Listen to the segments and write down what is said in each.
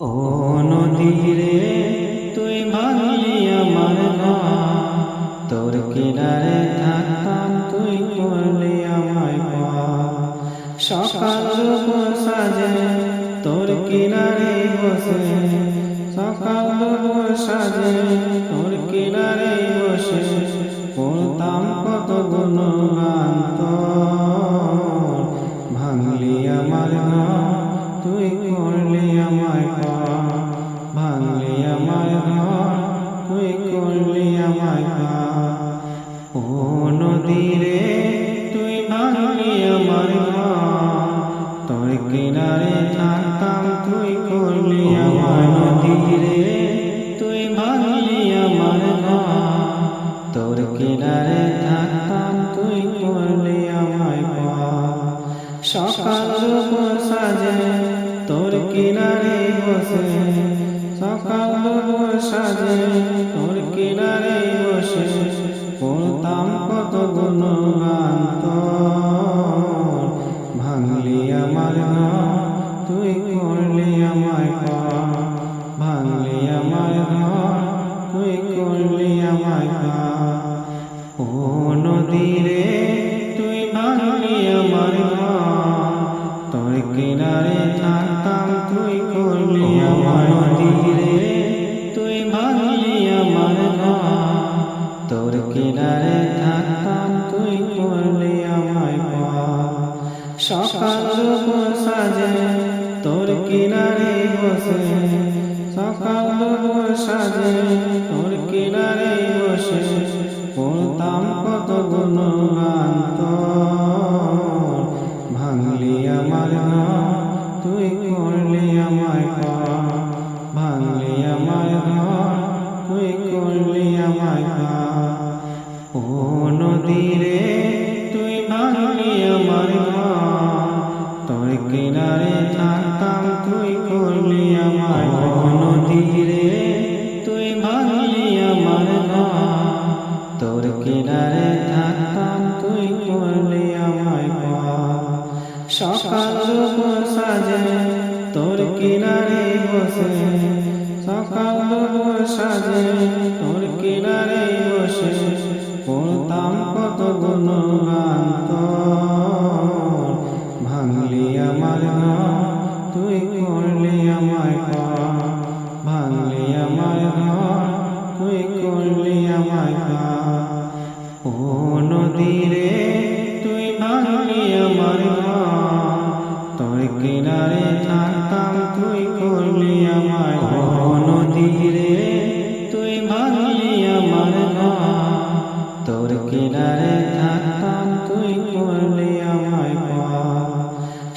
ও নদীরে তুই ভাঙলি আমার তোর কিনারে থাকতাম, তুই করলি আমায় পা সকাল সাজে, তোর কিনারে বসে। সকাল সাজে, তোর কিনারে বসে। পড়তাম কত গুণ গান তোর। তীরে তুই ভাঙলি আমার তোর কিনারে থাকতাম তুই করলি আমার তীরে তুই ভাঙলি আমার তোর কিনারে থাকতাম তুই করলি আমার সকাল সাজে তোর কিনারে বসে। সকাল সাজে তোর কিনারে বসে। কত গুণগান ভাঙলি আমার তুই করলি আমার ভাঙলি আমার তুই করলি আমার ও নদীরে সকাল সাজে, তোর কিনারে বসে। সকাল সাজে, তোর কিনারে বসে। পড়তাম কত গুণগান্ত ভাঙলি আমার তুই করলি আমার ভাঙলি আমার তুই করলি আমার ও দিনারে থাকতাম, তুই করলি আমার নদীরে তুই ভাঙলি আমার তোর কিনারে থাকতাম, তুই করলি আমায় সকাল সাজে, তোর কিনারে বসে। সকাল সাজে, তোর কিনারে বসে। পড়তাম কত গুণ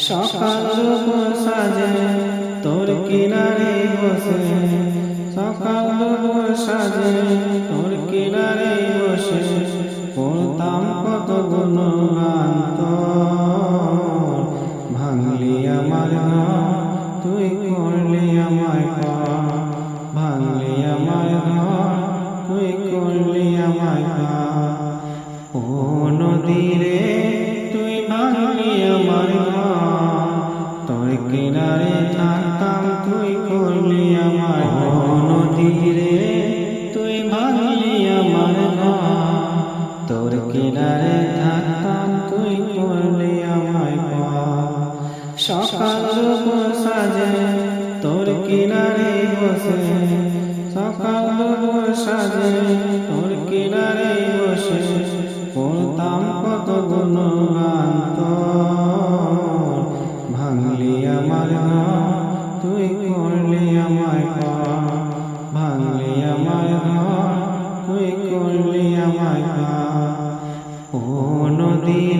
সকাল রূপ সাজে, তোর কিনারে বসে। সকাল রূপ সাজে, তোর কিনারে বসে। পড়তাম কত গুণ ভাঙলি আমার তুই করলি আমার ভাঙলি আমার তুই করলি আমার ও নদীরে কিনারে থাকতাম তুই করলি আমার ও নদী রে তুই ভাঙলি আমার তোর কিনারে থাকতাম তুই করলি আমায় পার সকাল সাজে তোর কিনারে বসে। সকাল সাজে তোর কিনারে বসে। পড়তাম কত গুণগান ও নদী